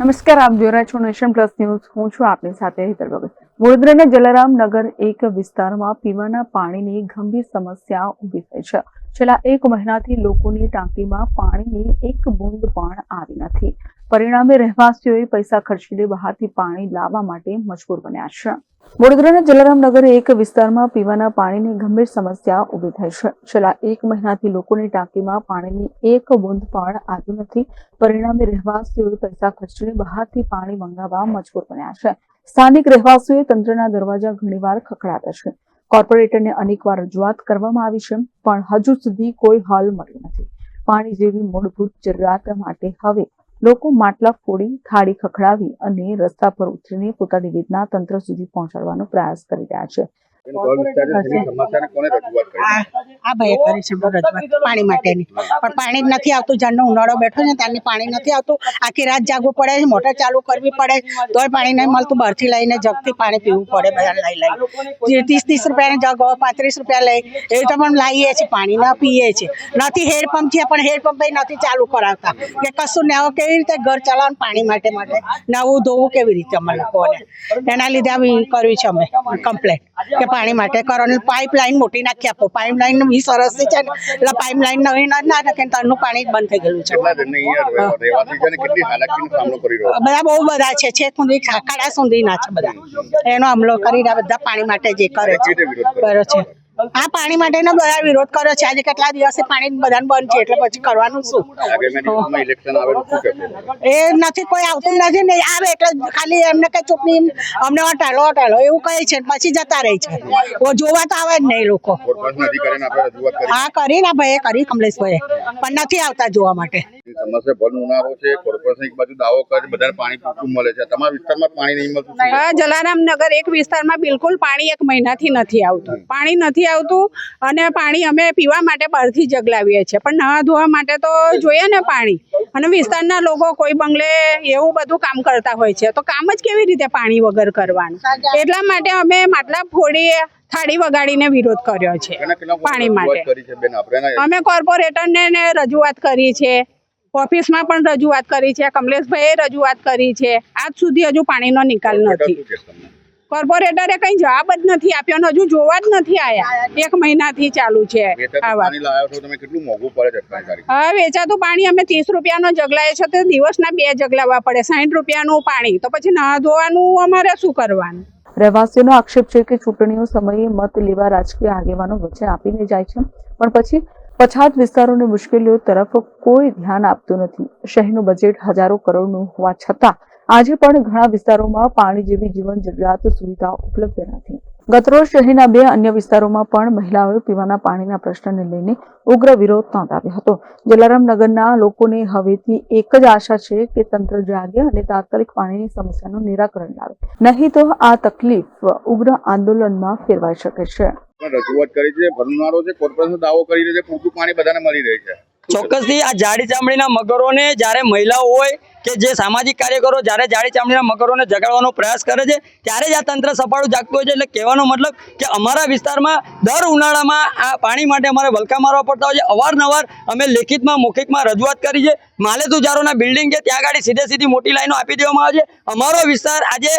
નમસ્કાર, આપ જોઈ રહ્યા છો નેશન પ્લસ ન્યૂઝ. હું છું આપની સાથે હિતર ભગત. વડોદરાના જલારામ નગર એક વિસ્તારમાં પીવાના પાણીની ગંભીર સમસ્યા ઊભી થઈ છે. છેલ્લા એક મહિનાથી લોકોની ટાંકીમાં પાણીની એક બૂંદ પણ આવી નથી. પરિણામે રહેવાસીઓએ પૈસા ખર્ચીને બહારથી પાણી લાવવા માટે મજબૂર બન્યા છે. વડોદરાના જલારામ નગર એક વિસ્તારમાં પીવાના પાણીની ગંભીર સમસ્યા ઊભી થઈ છે. છેલ્લા એક મહિનાથી લોકોની ટાંકીમાં પાણીની એક બૂંદ પણ આવી નથી. પરિણામે રહેવાસીઓએ પૈસા ખર્ચીને બહારથી પાણી મંગાવવા મજબૂર બન્યા છે. સ્થાનિક રહેવાસીઓએ તંત્રના દરવાજા ઘણીવાર ખખડાવ્યા છે. કોર્પોરેટરને અનેકવાર રજૂઆત કરવામાં આવી છે, પણ હજુ સુધી કોઈ હલ મળ્યો નથી. પાણી જેવી મૂળભૂત જરૂરિયાત માટે હવે લોકો માટલા ફોડી, થાળી ખખડાવી અને રસ્તા પર ઉતરીને પોતાની વેદના તંત્ર સુધી પહોંચાડવાનો પ્રયાસ કરી રહ્યા છે. પાણી માટેની. પણ પાણી જ નથી આવતું. જ્યારનો ઉનાળો બેઠો છે ત્યારની પાણી નથી આવતું. આખી રાત જાગવું પડે મોટર ચાલુ કરવી પડે તોય પાણી નહીં મળતું બહારથી લઈને જગથી પાણી પીવું પડે બધા લઈ લઈ. ત્રીસ ત્રીસ રૂપિયાની જગ, પાંત્રીસ રૂપિયા લઈ, એવી તો પણ લાવીએ છીએ, પાણી ના પીએ છીએ. નથી હેડપંપ છે પણ હેડપંપ નથી ચાલુ કરાવતા. કે કશું ને કેવી રીતે ઘર ચલાવવાનું પાણી માટે માટે? નવું ધોવું કેવી રીતે અમે લોકોને? એના લીધે આવી કરવી છે અમે કમ્પ્લેટ કે પાણી માટે કરો અને પાઇપલાઇન મોટી નાખી આપો. પાઇપલાઇન વીસ વર્ષથી છે ને. એટલે પાઇપલાઇન નવી ના નાખે ને તરનું પાણી બંધ થઈ ગયેલું છે? બધા બહુ બધા છે છે સુધી ખાડા સુધી ના છે બધા. એનો હમલો કરીને બધા પાણી માટે જે કરે છે. બરોબર કરે છે. આ પાણી માટેનો બધા વિરોધ કર્યો છે. આજે કેટલા દિવસે પાણી બધાને બંધ છે એટલે પછી કરવાનું શું? એ નથી કોઈ આવતું નથી ને આવે એટલે ખાલી એમને કઈ ચૂંટણી અમને હટાલો હટાલો એવું કહે છે પછી જતા રહે છે. જોવા તો આવે જ નહીં લોકો. કોર્પોરેશન અધિકારીને આપણે રજૂઆત કરી. હા કરી ને ભાઈ કરી કમલેશભાઈ પણ નથી આવતા જોવા માટે. સમસ્યા ભર ઉનાળો છે કોર્પોરેશન એક બાજુ દાવો કરે બધાને પાણી પૂરતું મળે છે. તમારા વિસ્તારમાં પાણી નહીં મળતું શું? જલારામ નગર એક વિસ્તારમાં બિલકુલ પાણી એક મહિનાથી નથી આવતું. પાણી નથી આવતું અને પાણી અમે પીવા માટે બહારથી જગલાવીએ છીએ. પણ નવા ધોવા માટે તો જોઈએ ને પાણી. અને વિસ્તારના લોકો કોઈ બંગલે એવું બધું કામ કરતા હોય છે. તો કામ જ કેવી રીતે પાણી વગર કરવાનું? એટલા માટે અમે માટલા ફોડી થાળી વગાડીને વિરોધ કર્યો છે પાણી માટે. અમે કોર્પોરેટરને ને રજૂઆત કરી છે. ઓફિસમાં પણ રજૂઆત કરી છે. કમલેશભાઈએ રજૂઆત કરી છે. આજ સુધી હજુ પાણીનો નિકાલ નથી? કોર્પોરેટરે કઈ જવાબ જ નથી આપ્યો અને હજુ જોવા જ નથી આયા. એક મહિનાથી ચાલુ છે હવે વેચાતું પાણી અમે ત્રીસ રૂપિયાનો જગલાએ છે તો દિવસના બે જગલાવા પડે સાઠ રૂપિયાનું પાણી. તો પછી ના ધોવાનું અમારે શું કરવાનું? રહેવાસીઓનો આક્ષેપ છે કે ચૂંટણીઓ સમયે મત લેવા રાજકીય આગેવાનો વચ્ચે આપીને જાય છે. પણ પછી પછાત વિસ્તારોની મુશ્કેલીઓ તરફ કોઈ ધ્યાન આપતું નથી. શહેરનું બજેટ હજારો કરોડનું હોવા છતાં આજે પણ ઘણા વિસ્તારોમાં પાણી જેવી જીવન જરૂરિયાત સુવિધા ઉપલબ્ધ નથી. ગતરોજ શહેરના બે અન્ય વિસ્તારોમાં પણ મહિલાઓએ પીવાના પાણીના પ્રશ્નને લઈને ઉગ્ર વિરોધ નોંધાવ્યો હતો. જલારામ નગરના લોકોને હવેથી એક જ આશા છે કે તંત્ર જાગે અને તાત્કાલિક પાણીની સમસ્યાનું નિરાકરણ લાવે. નહીં તો આ તકલીફ ઉગ્ર આંદોલનમાં ફેરવાઈ શકે છે. રજૂઆત કરી છે ભરનારો છે કોર્પોરેશન દાવો કરી રહ્યું છે પૂરતું પાણી બધાને મળી રહે છે. ચોક્કસથી આ જાડી ચામડીના મગરોને જ્યારે મહિલાઓ હોય કે જે સામાજિક કાર્યકરો જ્યારે જાડી ચામડીના મગરોને જગાડવાનો પ્રયાસ કરે છે, ત્યારે જ આ તંત્ર સફાળું જાગતું હોય છે. એટલે કહેવાનો મતલબ કે અમારા વિસ્તારમાં દર ઉનાળામાં આ પાણી માટે અમારે વલકા મારવા પડતા હોય છે. અવારનવાર અમે લેખિતમાં, મૌખિકમાં રજૂઆત કરી છે. માલેતુજારોના બિલ્ડિંગ છે, ત્યાં આગળ સીધે સીધી મોટી લાઈનો આપી દેવામાં આવે છે. અમારો વિસ્તાર આજે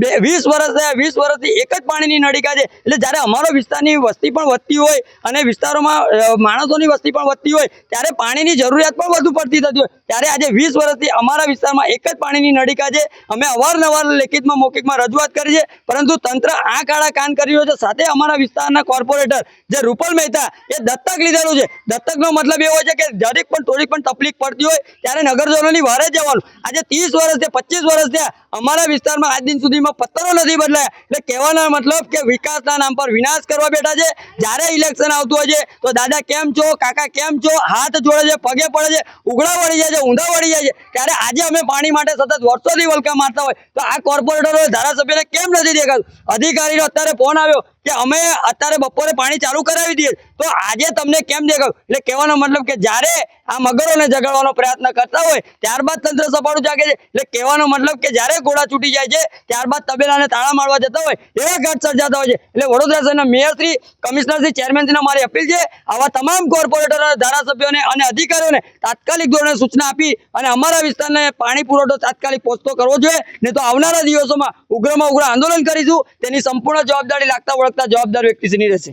બે, વીસ વર્ષ થયા વીસ વર્ષથી એક જ પાણીની નળીકા છે. એટલે જ્યારે અમારો વિસ્તારની વસ્તી પણ વધતી હોય અને વિસ્તારોમાં માણસોની વસ્તી પણ વધતી હોય, ત્યારે પાણીની જરૂરિયાત પણ વધુ પડતી થતી હોય. ત્યારે આજે વીસ વર્ષથી અમારા વિસ્તારમાં એક જ પાણીની નળીકા છે અમે અવારનવાર લેખિતમાં મૌખિકમાં રજૂઆત કરી છે. પરંતુ તંત્ર આ કાળા કાન કરી રહ્યો છે. સાથે અમારા વિસ્તારના કોર્પોરેટર જે રૂપલ મહેતા, એ દત્તક લીધેલું છે. દત્તકનો મતલબ એવો છે કે જરીક પણ થોડીક પણ તકલીફ પડતી હોય ત્યારે નગરજનોની વારે જવાનું આજે ત્રીસ વર્ષ થયા, પચીસ વર્ષ થયા, અમારા વિસ્તારમાં આજ દિન સુધીમાં પત્તરો નથી બદલાયા. એટલે કહેવાનો મતલબ કે વિકાસના નામ પર વિનાશ કરવા બેઠા છે. જ્યારે ઇલેક્શન આવતું હોય છે, તો દાદા કેમ છો? કાકા કેમ છો? હાથ જોડે છે, પગે પડે છે ઉઘડા વળી જાય છે, ઊંધા વળી જાય છે. ત્યારે આજે અમે પાણી માટે સતત વર્ષોથી વલકા મારતા હોય. તો આ કોર્પોરેટરો ધારાસભ્યને કેમ નથી દેખાતું? અધિકારીનો અત્યારે ફોન આવ્યો કે અમે અત્યારે બપોરે પાણી ચાલુ કરાવી દઈએ. તો આજે તમને કેમ દેખાવ એટલે કહેવાનો મતલબ કે જ્યારે આ મગરોને જગાડવાનો પ્રયત્ન કરતા હોય, ત્યારબાદ તંત્ર સપાટું જાગે છે. એટલે કહેવાનો મતલબ કે જ્યારે ઘોડા છૂટી જાય છે, ત્યારબાદ તબેલાને તાળા મારવા જતા હોય, એવા ઘટ સર્જાતા હોય છે. એટલે વડોદરા શહેરના મેયરશ્રી કમિશનરશ્રી ચેરમેનશ્રીને મારી અપીલ છે, આવા તમામ કોર્પોરેટરો, ધારાસભ્યોને અને અધિકારીઓને તાત્કાલિક ધોરણે સૂચના આપી અને અમારા વિસ્તારને પાણી પુરવઠો તાત્કાલિક પહોંચતો કરવો જોઈએ. નહીં તો આવનારા દિવસોમાં ઉગ્રમાં ઉગ્ર આંદોલન કરીશું. તેની સંપૂર્ણ જવાબદારી લાગતા વળગતા જવાબદાર વ્યક્તિશ્રીની રહેશે.